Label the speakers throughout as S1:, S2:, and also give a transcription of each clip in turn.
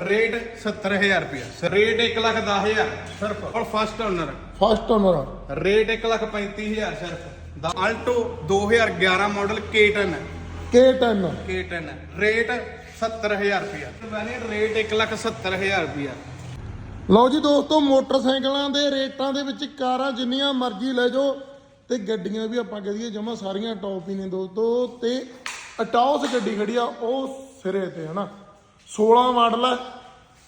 S1: Rate 70000 ਰੁਪਇਆ। Rate 1 lakh 10000 ਸਿਰਫ। ਔਰ first owner
S2: first owner
S1: rate 1 lakh 35000 ਸਿਰਫ। ਦਾ Alto 2011 model K10
S2: K10
S1: K10 rate 70000 ਰੁਪਇਆ। ਵੈਨੇ ਰੇਟ 1 ਲੱਖ 70000 ਰੁਪਇਆ।
S2: ਲਓ ਜੀ ਦੋਸਤੋ ਮੋਟਰਸਾਈਕਲਾਂ ਦੇ ਰੇਟਾਂ ਦੇ ਵਿੱਚ ਕਾਰਾਂ ਜਿੰਨੀਆਂ ਮਰਜ਼ੀ ਲੈ ਜਾਓ ਤੇ ਗੱਡੀਆਂ ਵੀ ਆਪਾਂ ਕਹਦੀਏ ਜਮਾ ਸਾਰੀਆਂ ਟੌਪ ਹੀ ਨੇ ਦੋਸਤੋ ਤੇ ਅਟਾਉਸ ਗੱਡੀ ਖੜੀ ਆ ਉਹ ਸਿਰੇ ਤੇ ਹਨਾ? 16 ਮਾਡਲ ਹੈ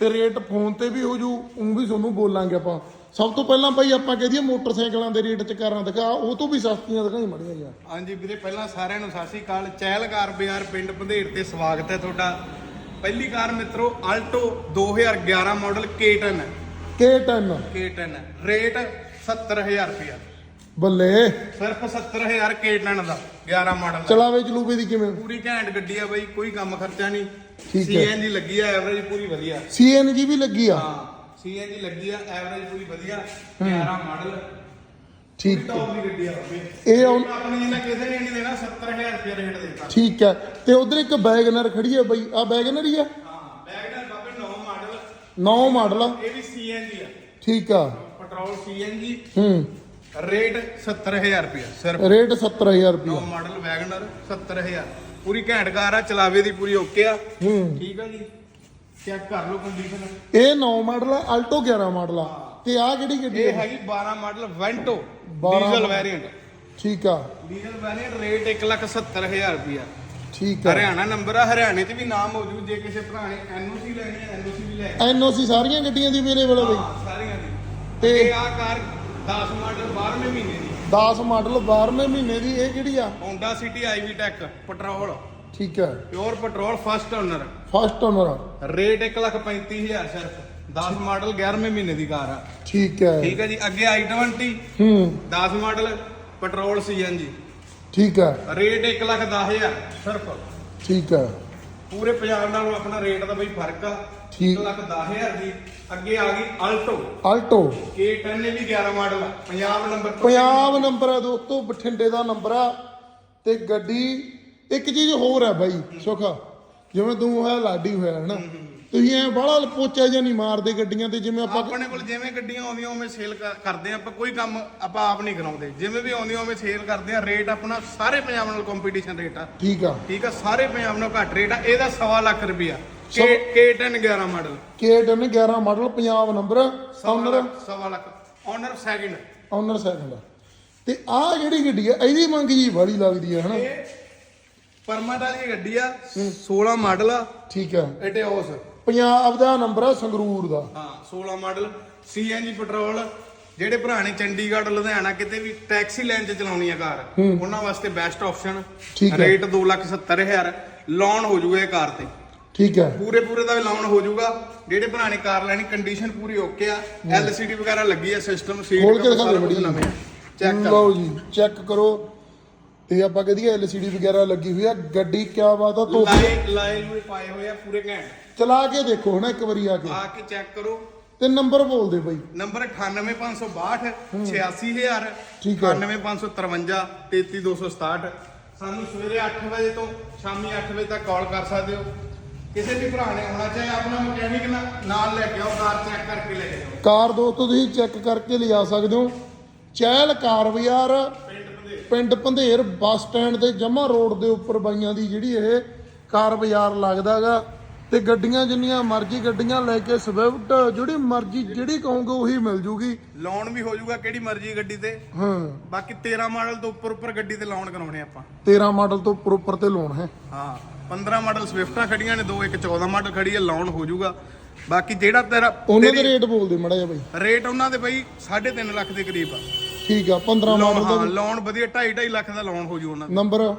S2: ਤੇ ਰੇਟ ਫੋਨ ਤੇ ਵੀ ਹੋ ਜੂ ਉਹ ਵੀ ਤੁਹਾਨੂੰ ਬੋਲਾਂਗੇ ਆਪਾਂ। ਸਭ ਤੋਂ ਪਹਿਲਾਂ ਭਾਈ ਆਪਾਂ ਕਹਦੀਏ ਮੋਟਰਸਾਈਕਲਾਂ ਦੇ ਰੇਟ ਚ ਕਾਰਾਂ ਦਿਖਾ ਉਹ ਤੋਂ ਵੀ ਸਸਤੀਆਂ ਦਿਖਾਈ ਮੜੀਆਂ ਯਾਰ
S1: ਹਾਂਜੀ ਵੀਰੇ ਪਹਿਲਾਂ ਸਾਰਿਆਂ ਨੂੰ ਸਤਿ ਸ਼੍ਰੀ ਅਕਾਲ। ਚਹਿਲਕਾਰ ਬਾਜ਼ਾਰ ਪਿੰਡ ਭੰਦੇੜ ਤੇ ਸਵਾਗਤ ਹੈ ਤੁਹਾਡਾ। ਪਹਿਲੀ ਕਾਰ ਮਿੱਤਰੋ Alto 2011 model K10
S2: K10
S1: K10 rate 70000 ਰੁਪਇਆ।
S2: ਬੱਲੇ।
S1: ਸਿਰਫ 70000 K10 ਦਾ 11 ਮਾਡਲ ਦਾ।
S2: ਚਲਾਵੇ ਚਲੂਵੇ ਦੀ ਕਿਵੇਂ?
S1: ਪੂਰੀ ਘੈਂਟ ਗੱਡੀ ਆ ਬਾਈ ਕੋਈ ਕੰਮ ਖਰਚਾ ਨਹੀਂ।
S2: ਠੀਕ ਹੈ।
S1: ਸੀਐਨਜੀ ਲੱਗੀ ਆ ਐਵਰੇਜ ਪੂਰੀ ਵਧੀਆ।
S2: CNG ਵੀ ਲੱਗੀ ਆ?
S1: ਹਾਂ ਸੀਐਨਜੀ ਲੱਗੀ ਆ ਐਵਰੇਜ ਪੂਰੀ ਵਧੀਆ। 11 ਮਾਡਲ।
S2: ਠੀਕ ਹੈ
S1: ਟੌਪ ਦੀ ਗੱਡੀ ਆ ਬਾਈ
S2: ਇਹ ਹੁਣ
S1: ਆਪਣੀ ਜਿੰਨਾ ਕਿਸੇ ਨੇ ਨਹੀਂ ਦੇਣਾ 70000 ਰੁਪਏ ਰੇਟ ਦੇਤਾ।
S2: ਠੀਕ ਹੈ। ਤੇ ਉਧਰ ਇੱਕ ਬੈਗਨਰ ਖੜੀ ਹੈ ਬਈ। ਆ ਬੈਗਨਰ ਹੀ ਆ?
S1: ਹਾਂ ਬੈਗਨਰ ਬਾਬੇ 9 ਮਾਡਲ।
S2: ਨੌ ਮਾਡਲ ਆ।
S1: ਇਹ ਵੀ ਸੀਐਨਜੀ ਆ।
S2: ਠੀਕ ਆ।
S1: ਪੈਟਰੋਲ ਸੀਐਨਜੀ
S2: ਹੂੰ।
S1: ਰੇਟ 70000 ਰੁਪਏ ਸਿਰਫ।
S2: ਰੇਟ 70000 ਰੁਪਏ
S1: 9 ਮਾਡਲ ਵੈਗਨਰ 70000 ਪੂਰੀ ਘੈਂਟ ਕਾਰ ਆ ਚਲਾਵੇ ਦੀ ਪੂਰੀ ਓਕੇ ਆ।
S2: ਹੂੰ।
S1: ਠੀਕ ਆ ਜੀ। ਚੈੱਕ ਕਰ ਲਓ ਕੰਡੀਸ਼ਨ
S2: ਇਹ 9 ਮਾਡਲ ਆ ਅਲਟੋ 11 ਮਾਡਲ ਆ। ਤੇ ਆ ਕਿਹੜੀ ਗੱਡੀ
S1: ਇਹ ਹੈਗੀ 12 ਮਾਡਲ ਵੈਂਟੋ
S2: 12
S1: ਡੀਜ਼ਲ ਵੈਰੀਐਂਟ
S2: ਠੀਕ ਆ।
S1: ਡੀਜ਼ਲ ਵੈਰੀਐਂਟ ਰੇਟ 170000 ਰੁਪਿਆ
S2: ਠੀਕ ਆ।
S1: ਹਰਿਆਣਾ ਨੰਬਰ ਆ ਹਰਿਆਣੇ 'ਚ ਵੀ ਨਾਮ ਹੋ ਜੂ ਕਿਸੇ ਭਰਾ ਨੇ ਐਨਓਸੀ ਲੈਣੀ ਹੈ ਐਨਓਸੀ ਵੀ ਲੈ
S2: ਐਨਓਸੀ ਸਾਰੀਆਂ ਗੱਡੀਆਂ ਦੀ ਅਵੇਲੇਬਲ ਆ ਬਈ
S1: ਹਾਂ ਸਾਰੀਆਂ ਦੀ।
S2: ਤੇ-
S1: ਤੇ ਆ ਕਾਰ 10 ਮਾਡਲ 12ਵੇਂ ਮਹੀਨੇ ਦੀ।
S2: 10 ਮਾਡਲ 12ਵੇਂ ਮਹੀਨੇ ਦੀ ਇਹ ਕਿਹੜੀ ਆ?
S1: Honda City IV Tech petrol
S2: ਠੀਕ ਆ
S1: pure petrol first owner
S2: first owner
S1: rate 135000 ਸਿਰਫ। 10 ਮਾਡਲ 11ਵੇਂ ਮਹੀਨੇ ਦੀ ਕਾਰ ਆ।
S2: ਠੀਕ ਹੈ।
S1: ਠੀਕ ਹੈ ਜੀ ਅੱਗੇ i20
S2: ਹੂੰ।
S1: 10 ਮਾਡਲ ਪੈਟਰੋਲ ਸੀਐਨਜੀ
S2: ਠੀਕ ਆ
S1: ਰੇਟ 110000 ਸਿਰਫ।
S2: ਠੀਕ ਆ
S1: ਪੂਰੇ ਪੰਜਾਬ ਨਾਲੋਂ ਆਪਣਾ ਰੇਟ ਦਾ ਬਈ ਫ਼ਰਕ ਆ।
S2: ਠੀਕ।
S1: 110000 ਦੀ ਅੱਗੇ ਆ ਗਈ ਅਲਟੋ।
S2: ਅਲਟੋ।
S1: K10 ਇਹ ਵੀ 11 ਮਾਡਲ ਆ। ਪੰਜਾਬ ਨੰਬਰ
S2: ਪੰਜਾਬ ਨੰਬਰ ਆ ਦੋਸਤੋ ਬਠਿੰਡੇ ਦਾ ਨੰਬਰ ਆ। ਤੇ ਗੱਡੀ ਇੱਕ ਚੀਜ਼ ਹੋਰ ਆ ਬਾਈ ਸੁਖਾ ਜਿਵੇਂ ਤੂੰ ਹੋਇਆ ਲਾਡੀ ਹੋਇਆ ਹਨਾ ਤੁਸੀਂ ਐ ਬਾਹਲਾ ਪੋਚਾ ਜਿਹਾ ਨਹੀਂ ਮਾਰਦੇ ਗੱਡੀਆਂ ਤੇ ਜਿਵੇਂ ਆਪਾਂ
S1: ਆਪਣੇ ਕੋਲ ਜਿਵੇਂ ਗੱਡੀਆਂ ਆਉਂਦੀਆਂ ਉਵੇਂ ਸੇਲ ਕਰਦੇ ਆਪਾਂ ਕੋਈ ਕੰਮ ਆਪਾਂ ਆਪ ਨਹੀਂ ਕਰਾਉਂਦੇ। ਜਿਵੇਂ ਵੀ ਆਉਂਦੀਆਂ ਉਵੇਂ ਸੇਲ ਕਰਦੇ ਆ। ਰੇਟ ਆਪਣਾ ਸਾਰੇ ਪੰਜਾਬ ਨਾਲ ਕੰਪੀਟੀਸ਼ਨ ਰੇਟ ਆ।
S2: ਠੀਕ ਆ।
S1: ਠੀਕ ਆ ਸਾਰੇ ਪੰਜਾਬ ਨਾਲ ਘੱਟ ਰੇਟ ਆ। ਇਹਦਾ ਸਵਾ ਲੱਖ ਰੁਪਿਆ
S2: ਸਵਾ-
S1: K10 11 model.
S2: K10 11 model Punjab number
S1: lakh ਸਵਾ lakh. Owner second
S2: owner second ਤੇ ਆਹ ਜਿਹੜੀ ਗੱਡੀ ਆ ਇਹਦੀ ਮੰਗ ਜੀ ਬੜੀ ਲੱਗਦੀ ਆ ਹਨਾ?
S1: ਪਰਮਟ ਵਾਲੀ ਗੱਡੀ ਆ 16 ਮਾਡਲ ਆ।
S2: ਠੀਕ ਆ।
S1: ਐਟਿਓਸ
S2: ਪੰਜਾਬ ਦਾ ਨੰਬਰ ਆ ਸੰਗਰੂਰ ਦਾ।
S1: ਹਾਂ 16 ਮਾਡਲ। ਸੀਐਨਜੀ ਪੈਟਰੋਲ ਜਿਹੜੇ ਭਰਾ ਨੇ ਚੰਡੀਗੜ੍ਹ ਲੁਧਿਆਣਾ ਕਿਤੇ ਵੀ ਟੈਕਸੀ ਲਾਈਨ 'ਚ ਚਲਾਉਣੀ ਆ ਕਾਰ ਉਹਨਾਂ ਵਾਸਤੇ ਬੈਸਟ ਆਪਸ਼ਨ। ਰੇਟ 270000 ਲੋਨ ਹੋ ਜੂਗਾ ਇਹ ਕਾਰ ਤੇ।
S2: ਠੀਕ ਆ
S1: ਪੂਰੇ ਪੂਰੇ ਦਾ ਵੀ ਲੋਨ ਹੋ ਜੂਗਾ ਜਿਹੜੇ ਨੇ ਕਾਰ ਲੈਣੀ ਕੰਡੀਸ਼ਨ ਪੂਰੀ ਓਕੇ ਆ। ਐਲਸੀਡੀ ਵਗੈਰਾ ਲੱਗੀ ਆ ਸਿਸਟਮ ਸੀਟ
S2: ਖੋਲ ਕੇ ਦਿਖਾ ਦੇ ਬੜੀ।
S1: ਨਵੇਂ ਚੈੱਕ ਕਰ।
S2: ਲਓ ਜੀ ਚੈੱਕ ਕਰੋ। ਤੇ ਆਪਾਂ ਕਹਦੀਏ ਐਲਸੀਡੀ ਵਗੈਰਾ ਲੱਗੀ ਹੋਈ ਆ। ਗੱਡੀ ਕਿਆ ਬਾਤ ਆ ਤੋਂ
S1: ਲਾਏ ਲਾਏ ਵੀ ਪਾਏ ਹੋਏ ਆ ਪੂਰੇ ਘੈਂਟ।
S2: ਚਲਾ ਕੇ ਦੇਖੋ ਹਨਾ ਇੱਕ ਵਾਰੀ ਆ ਕੇ।
S1: ਆ ਕੇ ਚੈੱਕ ਕਰੋ।
S2: ਤੇ ਨੰਬਰ ਬੋਲ ਦੇ ਬਈ।
S1: ਨੰਬਰ 98562 86000
S2: ਠੀਕ ਹੈ।
S1: 98553 33267 ਸਾਨੂੰ ਸਵੇਰੇ 8 ਵਜੇ ਤੋਂ ਸ਼ਾਮੀ 8 ਵਜੇ ਤੱਕ ਕਾਲ ਕਰ ਸਕਦੇ ਹੋ। ਕਿਸੇ ਵੀ ਭਰਾ ਨੇ ਆਉਣਾ ਚਾਹੇ ਆਪਣਾ ਮਕੈਨਿਕ ਨਾਲ ਲੈ ਕੇ ਆਓ ਕਾਰ ਚੈੱਕ ਕਰਕੇ ਲੈ ਕੇ ਜਾਓ
S2: ਕਾਰ ਦੋਸਤੋ ਤੁਸੀਂ ਚੈੱਕ ਕਰਕੇ ਲਿਜਾ ਸਕਦੇ ਹੋ। ਚਹਿਲ ਕਾਰ ਬਾਜ਼ਾਰ ਪਿੰਡ ਭੰਦੇਰ ਬੱਸ ਸਟੈਂਡ ਤੇ ਜਮਾ ਰੋਡ ਦੇ ਉੱਪਰ ਬਾਈਆਂ ਦੀ ਜਿਹੜੀ ਇਹ ਕਾਰ ਬਾਜ਼ਾਰ ਲੱਗਦਾਗਾ ਤੇ ਗੱਡੀਆਂ ਜਿੰਨੀਆਂ ਮਰਜ਼ੀ ਗੱਡੀਆਂ ਲੈ ਕੇ ਸਵਿਫਟ ਜਿਹੜੀ ਮਰਜ਼ੀ ਜਿਹੜੀ ਕਹੋਗੇ ਉਹੀ ਮਿਲ ਜੂਗੀ।
S1: ਲੋਨ ਵੀ ਹੋ ਜਾਊਗਾ ਕਿਹੜੀ ਮਰਜ਼ੀ ਗੱਡੀ ਤੇ।
S2: ਹਾਂ।
S1: ਬਾਕੀ 13 ਮਾਡਲ ਤੋਂ ਉੱਪਰ ਉੱਪਰ ਗੱਡੀ ਤੇ ਲੋਨ ਕਰਾਉਣੇ ਆਪਾਂ।
S2: 13 ਮਾਡਲ ਤੋਂ ਉੱਪਰ ਉੱਪਰ ਤੇ ਲੋਨ ਹੈ।
S1: ਹਾਂ। 15 ਮਾਡਲ ਸਵਿਫਟਾਂ ਖੜੀਆਂ ਨੇ ਦੋ ਇੱਕ 14 ਮਾਡਲ ਖੜੀ ਹੈ ਲੋਨ ਹੋ ਜਾਊਗਾ। ਬਾਕੀ ਜਿਹੜਾ ਤੇਰਾ
S2: ਉਹਨਾਂ ਦੇ
S1: ਤੇਰੀ-
S2: ਰੇਟ ਬੋਲਦੇ ਮੜਾ ਜਿਹਾ ਬਈ।
S1: ਰੇਟ ਉਹਨਾਂ ਦੇ ਬਈ 3.5 ਲੱਖ ਦੇ ਕਰੀਬ ਆ।
S2: ਠੀਕ ਆ 15
S1: ਲੋਨ
S2: ਮਾਡਲ
S1: ਹਾਂ
S2: ਦਾ
S1: ਲੋਨ ਵਧੀਆ 2.5 2.5 ਲੱਖ ਦਾ ਲੋਨ ਹੋ ਜੂ ਉਹਨਾਂ ਦਾ।
S2: Number?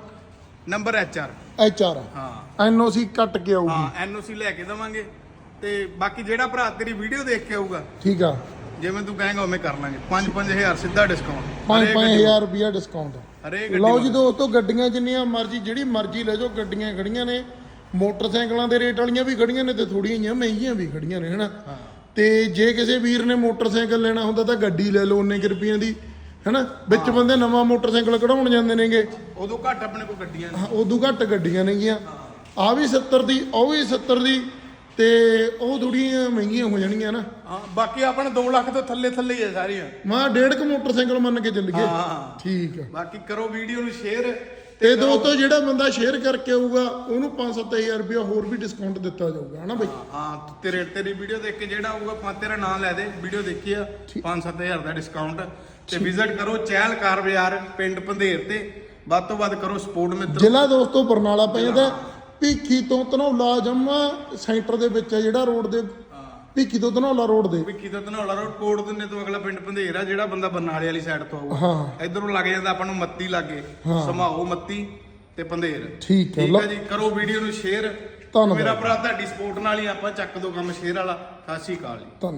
S1: Number H R.
S2: H R.
S1: ਹਾਂ।
S2: ਐਨਓਸੀ ਕੱਟ ਕੇ ਆਊਗੀ।
S1: ਹਾਂ ਐਨਓਸੀ ਲੈ ਕੇ ਦਵਾਂਗੇ। ਤੇ ਬਾਕੀ ਜਿਹੜਾ ਭਰਾ ਤੇਰੀ ਵੀਡੀਓ ਦੇਖ ਕੇ ਆਊਗਾ
S2: ਠੀਕ ਆ।
S1: ਜਿਵੇਂ ਤੂੰ ਕਹੇਂਗਾ ਉਵੇਂ ਕਰ ਲਾਂਗੇ। 5-5000 ਸਿੱਧਾ ਡਿਸਕਾਊਂਟ
S2: 5-5000 ਰੁਪਿਆ ਡਿਸਕਾਊਂਟ
S1: ਹਰੇਕ
S2: ਲਓ ਜੀ ਦੋਸਤੋ ਗੱਡੀਆਂ ਜਿੰਨੀਆਂ ਮਰਜ਼ੀ ਜਿਹੜੀ ਮਰਜ਼ੀ ਲੈ ਜਾਓ ਗੱਡੀਆਂ ਖੜੀਆਂ ਨੇ। ਮੋਟਰਸਾਈਕਲਾਂ ਦੇ ਰੇਟ ਵਾਲੀਆਂ ਵੀ ਖੜੀਆਂ ਨੇ ਤੇ ਥੋੜੀਆਂ ਜਿਹੀਆਂ ਮਹਿੰਗੀਆਂ ਵੀ ਖੜੀਆਂ ਨੇ ਹਨਾ? ਤੇ ਜੇ ਕਿਸੇ ਵੀਰ ਨੇ ਮੋਟਰਸਾਈਕਲ ਲੈਣਾ ਹੁੰਦਾ ਤਾਂ ਗੱਡੀ ਲੈ ਲਓ ਉਹਨੇ ਕੁ ਰੁਪਈਆਂ ਦੀ ਹਨਾ? ਵਿੱਚ ਬੰਦੇ ਨਵਾਂ ਮੋਟਰਸਾਈਕਲ ਕਢਾਉਣ ਜਾਂਦੇ ਨੇਗੇ।
S1: ਉਦੋਂ ਘੱਟ ਆਪਣੇ ਕੋਲ ਗੱਡੀਆਂ ਨੇ।
S2: ਉਦੋਂ ਘੱਟ ਗੱਡੀਆਂ ਨੇਗੀਆਂ। ਆ ਵੀ 70 ਦੀ ਉਹ ਵੀ 70 ਦੀ। ਤੇ ਉਹ ਥੋੜੀਆਂ ਮਹਿੰਗੀਆਂ ਹੋ ਜਾਣਗੀਆਂ ਨਾ।
S1: ਹਾਂ ਬਾਕੀ ਆਪਣੇ 2 ਲੱਖ ਤੋਂ ਥੱਲੇ ਥੱਲੇ ਹੀ ਆ ਸਾਰੀਆਂ।
S2: ਮੈਂ ਡੇਢ ਕੁ ਮੋਟਰਸਾਈਕਲ ਮੰਨ ਕੇ ਚੱਲ ਗਏ।
S1: ਹਾਂ
S2: ਠੀਕ ਆ।
S1: ਬਾਕੀ ਕਰੋ ਵੀਡੀਓ ਨੂੰ ਸ਼ੇਅਰ
S2: ਤੇ ਦੋਸਤੋ ਜਿਹੜਾ ਬੰਦਾ ਸ਼ੇਅਰ ਕਰਕੇ ਆਊਗਾ ਉਹਨੂੰ 5-7000 ਰੁਪਇਆ ਹੋਰ ਵੀ ਡਿਸਕਾਊਂਟ ਦਿੱਤਾ ਜਾਊਗਾ ਹਨਾ ਬਈ?
S1: ਹਾਂ ਤੇਰੇ ਤੇਰੀ ਵੀਡੀਓ ਦੇਖ ਕੇ ਜਿਹੜਾ ਆਊਗਾ ਪਾ ਤੇਰਾ ਨਾਮ ਲੈ ਦੇ ਵੀਡੀਓ ਦੇਖੀ ਆ 5-7000 ਦਾ ਡਿਸਕਾਊਂਟ ਤੇ ਵਿਜ਼ਿਟ ਕਰੋ ਚਹਿਲ ਕਾਰ ਬਾਜ਼ਾਰ ਪਿੰਡ ਪੰਧੇਰ ਤੇ। ਵੱਧ ਤੋਂ ਵੱਧ ਕਰੋ ਸਪੋਰਟ ਮਿੱਤਰੋ।
S2: ਜ਼ਿਲ੍ਹਾ ਦੋਸਤੋ ਬਰਨਾਲਾ ਪੈ ਜਾਂਦਾ ਭੀਖੀ ਤੋਂ ਧਨੌਲਾ ਜੰਮਾ ਸੈਂਟਰ ਦੇ ਵਿੱਚ ਆ ਜਿਹੜਾ ਰੋਡ ਦੇ ਭੀਖੀ ਤੋਂ ਧਨੌਲਾ ਰੋਡ ਦੇ।
S1: ਵਿੱਕੀ ਤੋਂ ਧਨੌਲਾ ਰੋਡ ਕੋਟ ਦਿੰਨੇ ਤੋਂ ਅਗਲਾ ਪਿੰਡ ਪੰਧੇਰ ਜਿਹੜਾ ਬੰਦਾ ਬਰਨਾਲੇ ਵਾਲੀ ਸਾਈਡ ਤੋਂ ਆਊਗਾ।
S2: ਹਾਂ।
S1: ਇਧਰੋਂ ਲੱਗ ਜਾਂਦਾ ਆਪਾਂ ਨੂੰ ਮੱਤੀ ਲਾਗੇ
S2: ਹਾਂ।
S1: ਸਮਾਓ ਮੱਤੀ ਤੇ ਪੰਧੇਰ
S2: ਠੀਕ ਹੈ
S1: ਠੀਕ ਹੈ ਜੀ ਕਰੋ ਵੀਡੀਓ ਨੂੰ ਸ਼ੇਅਰ।
S2: ਧੰਨਵਾਦ।
S1: ਮੇਰਾ ਭਰਾ ਤੁਹਾਡੀ ਸਪੋਰਟ ਨਾਲ ਹੀ ਆਪਾਂ ਚੱਕ ਦੋ ਕੰਮ ਸ਼ੇਅਰ ਵਾਲਾ। ਸਤਿ ਸ਼੍ਰੀ ਅਕਾਲ ਜੀ।
S2: ਧੰਨਵਾਦ